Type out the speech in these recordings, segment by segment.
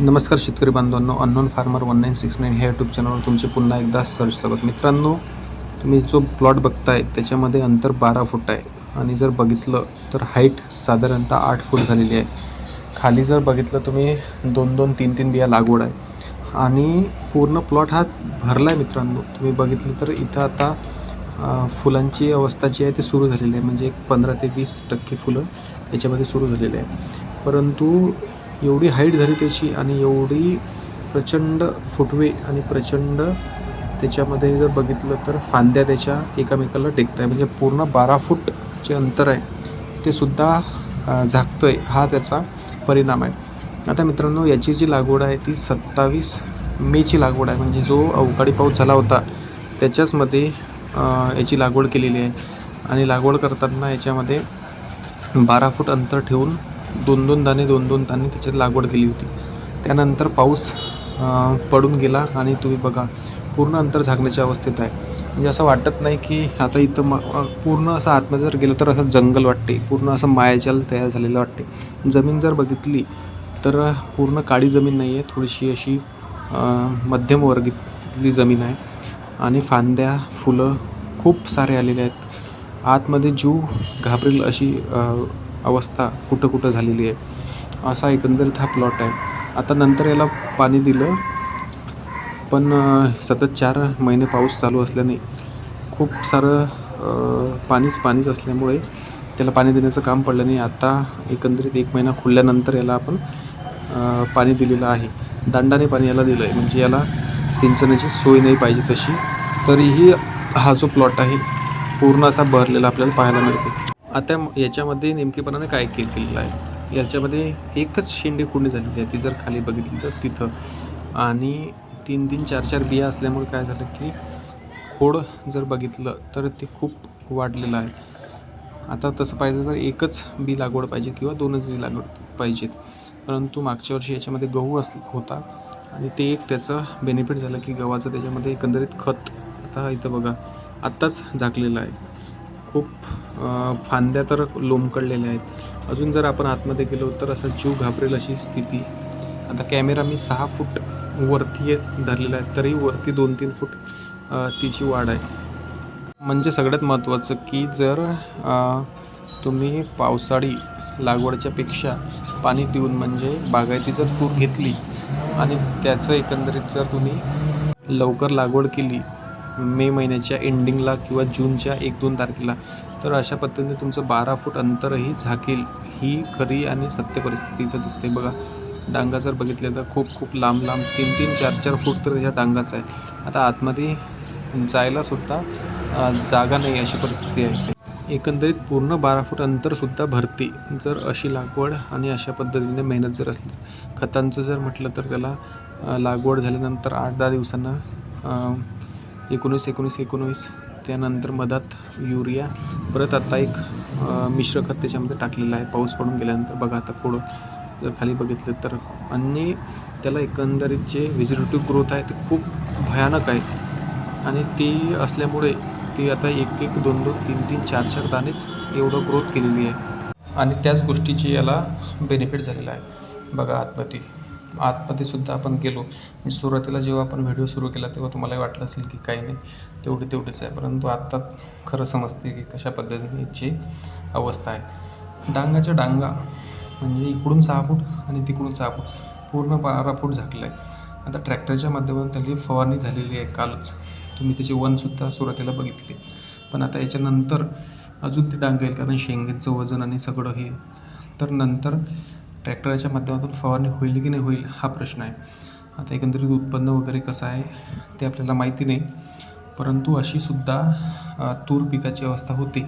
नमस्कार शेतकरी बांधवांनो unknown farmer one nine six nine ह्या यूट्यूब चॅनलवर तुमचे पुन्हा एकदा सर्च स्वागत. मित्रांनो तुम्ही जो प्लॉट बघताय त्याच्यामध्ये अंतर बारा फूट आहे. आणि जर बघितलं तर हाईट साधारणतः आठ फूट झालेली आहे. खाली जर बघितलं तुम्ही दोन दोन तीन तीन बिया लागवड आहे. आणि पूर्ण प्लॉट हा भरला आहे मित्रांनो. तुम्ही बघितलं तर इथं आता फुलांची अवस्था जी आहे ती सुरू झालेली आहे. म्हणजे एक पंधरा ते वीस टक्के फुलं याच्यामध्ये सुरू झालेली आहे. परंतु एवढी हाईट झाली त्याची आणि एवढी प्रचंड फुटवे आणि प्रचंड त्याच्यामध्ये जर बघितलं तर फांद्या त्याच्या एकामेकाला टेकत आहे म्हणजे पूर्ण बारा फूट जे अंतर आहे ते सुद्धा झाकतो आहे हा त्याचा परिणाम आहे. आता मित्रांनो याची जी लागवड आहे ती सत्तावीस मेची लागवड आहे. म्हणजे जो अवकाळी पाऊस झाला होता त्याच्याचमध्ये याची लागवड केलेली आहे. आणि लागवड करताना याच्यामध्ये बारा फूट अंतर ठेवून दोन दोन दाणे दोन दोन दाणे त्याच्यात लागवड केली होती. त्यानंतर पाऊस पडून गेला आणि तुम्ही बघा पूर्ण अंतर झाकण्याच्या अवस्थेत आहे. म्हणजे असं वाटत नाही की आता इथं म पूर्ण असं आतमध्ये जर गेलं तर असं जंगल वाटते पूर्ण असं मायाजाल तयार झालेलं वाटते. जमीन जर बघितली तर पूर्ण काळी जमीन नाही आहे थोडीशी अशी मध्यमवर्गीतली मध्यम वर्गीतली जमीन आहे. आणि फांद्या फुलं खूप सारे आलेले आहेत. आतमध्ये जीव घाबरेल अशी अवस्था कुठं कुठं झालेली आहे. असा एकंदरीत हा प्लॉट आहे. आता नंतर याला पाणी दिलं. पण सतत चार महिने पाऊस चालू असल्याने खूप सारं पाणीच पाणीच असल्यामुळे त्याला पाणी देण्याचं काम पडलं नाही. आता एकंदरीत एक महिना खुलल्यानंतर याला आपण पाणी दिलेलं आहे. दांडाने पाणी याला दिलं आहे म्हणजे याला सिंचनाची सोय नाही पाहिजे तशी. तरीही हा जो प्लॉट आहे पूर्ण असा भरलेला आपल्याला पाहायला मिळतो आता याच्यामध्ये नेमकेपणाने काय के केलेलं आहे? याच्यामध्ये एकच शेंडी खुडणी झालेली आहे. ती जर खाली बघितली तर तिथं. आणि तीन तीन चार चार बिया असल्यामुळे काय झालं की खोड जर बघितलं तर ते खूप वाढलेलं आहे. आता तसं पाहिजे तर एकच बी लागवड पाहिजे किंवा दोनच बी लागवड पाहिजेत. परंतु मागच्या वर्षी याच्यामध्ये गहू अस होता. आणि ते एक त्याचं बेनिफिट झालं की गव्हाचं त्याच्यामध्ये एकंदरीत खत आता इथं बघा. आत्ताच झाकलेलं आहे. खूप फांद्या तर लोंबकडलेल्या आहेत. अजून जर आपण आतमध्ये गेलो तर असा जीव घाबरेल अशी स्थिती. आता कॅमेरा मी सहा फूट वरती धरलेला आहे तरी वरती दोन तीन फूट तिची वाढ आहे. म्हणजे सगळ्यात महत्त्वाचं की जर तुम्ही पावसाळी लागवडच्यापेक्षा पाणी देऊन म्हणजे बागायती जर तूर घेतली आणि त्याचं एकंदरीत जर तुम्ही लवकर लागवड केली मे महिन्याच्या एंडिंगला किंवा जूनच्या एक दोन तारखेला तर अशा पद्धतीने तुमचं बारा फूट अंतरही झाकेल ही खरी आणि सत्य परिस्थिती इथं दिसते. बघा डांगा जर बघितले तर खूप खूप लांब लांब तीन तीन चार चार फूट तर त्याच्या डांगाच आहे. आता आतमध्ये जायलासुद्धा जागा नाही अशी परिस्थिती आहे. एकंदरीत पूर्ण बारा फूट अंतरसुद्धा भरते. जर अशी लागवड आणि अशा पद्धतीने मेहनत जर असली खतांचं जर म्हटलं तर त्याला लागवड झाल्यानंतर आठ दहा दिवसांना एकोणीस एकोणीस एकोणवीस त्यानंतर मधात युरिया. परत आता एक मिश्र खत त्याच्यामध्ये टाकलेलं आहे. पाऊस पडून गेल्यानंतर. बघा आता थोडं जर खाली बघितलं तर. आणि त्याला एकंदरीत जे व्हिजिटिव्ह ग्रोथ आहे ते खूप भयानक आहे. आणि ती असल्यामुळे ती आता एक एक दोन दोन तीन तीन चार चार दानेच एवढं ग्रोथ केलेली आहे. आणि त्याच गोष्टीची याला बेनिफिट झालेला आहे. बघा आतमध्ये. आतमध्ये सुद्धा आपण गेलो. म्हणजे सुरुवातीला जेव्हा आपण व्हिडिओ सुरू केला तेव्हा तुम्हाला वाटलं असेल की काही नाही तेवढी तेवढीच आहे. परंतु आत्ता खरं समजते की कशा पद्धतीने याची अवस्था आहे. डांगाच्या डांगा म्हणजे इकडून सहा फूट आणि तिकडून सहा फूट. पूर्ण बारा फूट झाकलं आहे. आता ट्रॅक्टरच्या माध्यमातून त्याची फवारणी झालेली आहे कालच. तुम्ही त्याची वनसुद्धा सुरुवातीला बघितली. पण आता याच्यानंतर अजून ते डांगेल येईल कारण शेंगेचं वजन आणि सगळं हे. तर नंतर ट्रॅक्टरच्या माध्यमातून फवारणी होईल की नाही होईल हा प्रश्न आहे. आता एकंदरीत उत्पन्न वगैरे कसं आहे ते आपल्याला माहिती नाही. परंतु अशी सुद्धा तूर पिकाची अवस्था होते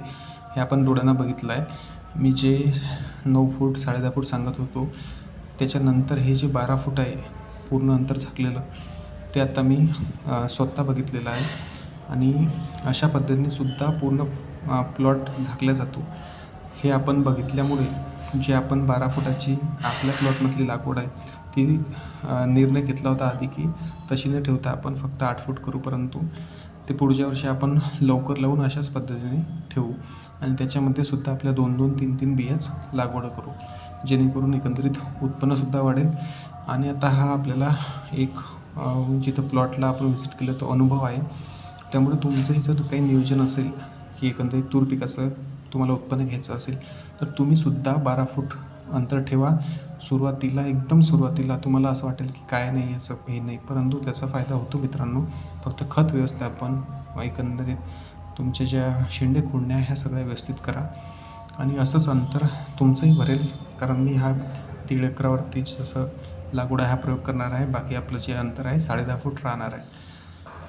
हे आपण डोळ्यांना बघितलं आहे. मी जे नऊ फूट साडेदहा फूट सांगत होतो त्याच्यानंतर हे जे बारा फूट आहे पूर्ण अंतर झाकलेलं ते आता मी स्वतः बघितलेलं आहे. आणि अशा पद्धतीने सुद्धा पूर्ण प्लॉट झाकला जातो. हे आपण बघितल्यामुळे जे आपण बारा फुटाची आपल्या प्लॉटमधली लागवड आहे ती निर्णय घेतला होता आधी की तशी न ठेवता आपण फक्त आठ फूट करू परंतु ते पुढच्या वर्षी आपण लवकर लावून अशाच पद्धतीने ठेवू आणि त्याच्यामध्ये सुद्धा आपल्या दोन दोन तीन तीन बियाच लागवड करू जेणेकरून एकंदरीत उत्पन्नसुद्धा वाढेल आणि आता हा आपल्याला एक जिथं प्लॉटला आपण व्हिजिट केलं तो अनुभव आहे. त्यामुळे तुमचंही जर काही नियोजन असेल की एकंदरीत तूर पिकाचं तुम्हाला उत्पन्न घ्यायचं असेल तर तुम्हीसुद्धा बारा फूट अंतर ठेवा. सुरुवातीला एकदम सुरुवातीला तुम्हाला असं वाटेल की काय नाही याचं हे नाही. परंतु त्याचा फायदा होतो मित्रांनो. फक्त खत व्यवस्थापन एकंदरीत तुमच्या ज्या शेंडे खुडण्या ह्या सगळ्या व्यवस्थित करा. आणि असंच अंतर तुमचंही भरेल कारण मी हा दीड एकरावरती जसं लागवड हा प्रयोग करणार आहे बाकी आपलं जे अंतर आहे साडे दहा फूट राहणार आहे.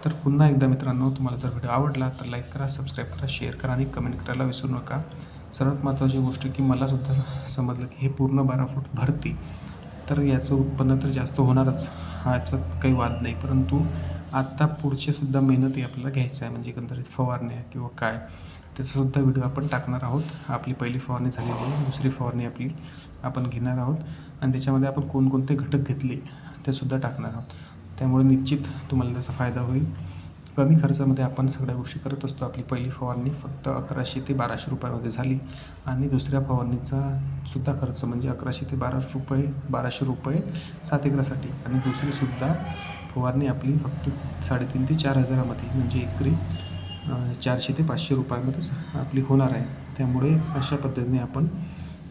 तर पुन्हा एकदा मित्रांनो तुम्हाला जर व्हिडिओ आवडला तर लाईक करा सबस्क्राईब करा शेअर करा आणि कमेंट करायला विसरू नका. सर्वात महत्त्वाची गोष्ट की मलासुद्धा समजलं की हे पूर्ण बारा फूट भरती. तर याचं उत्पन्न तर जास्त होणारच. हा काही वाद नाही. परंतु आत्ता पुढचीसुद्धा मेहनतही आपल्याला घ्यायचं आहे. म्हणजे एकंदरीत फवारण्या किंवा काय त्याचासुद्धा व्हिडिओ आपण टाकणार आहोत. आपली पहिली फवारणी झालेली आहे. दुसरी फवारणी आपली आपण घेणार आहोत. आणि त्याच्यामध्ये आपण कोणकोणते घटक घेतले तेसुद्धा टाकणार आहोत. त्यामुळे निश्चित तुम्हाला त्याचा फायदा होईल. कमी खर्चामध्ये आपण सगळ्या गोष्टी करत असतो. आपली पहिली फवारणी फक्त अकराशे ते बाराशे रुपयामध्ये झाली. आणि दुसऱ्या फवारणीचा सुद्धा खर्च म्हणजे अकराशे ते बाराशे रुपये बाराशे रुपये सात एकरासाठी. आणि दुसरीसुद्धा फवारणी आपली फक्त साडेतीन ते चार हजारामध्ये म्हणजे एकरी चारशे ते पाचशे रुपयामध्येच आपली होणार आहे. त्यामुळे अशा पद्धतीने आपण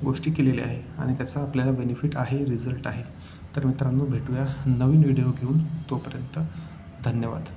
गोष्टी केलेल्या आहे. आणि त्याचा आपल्याला बेनिफिट आहे रिझल्ट आहे. तर मित्रांनो भेटूया नवीन व्हिडिओ घेऊन तोपर्यंत धन्यवाद.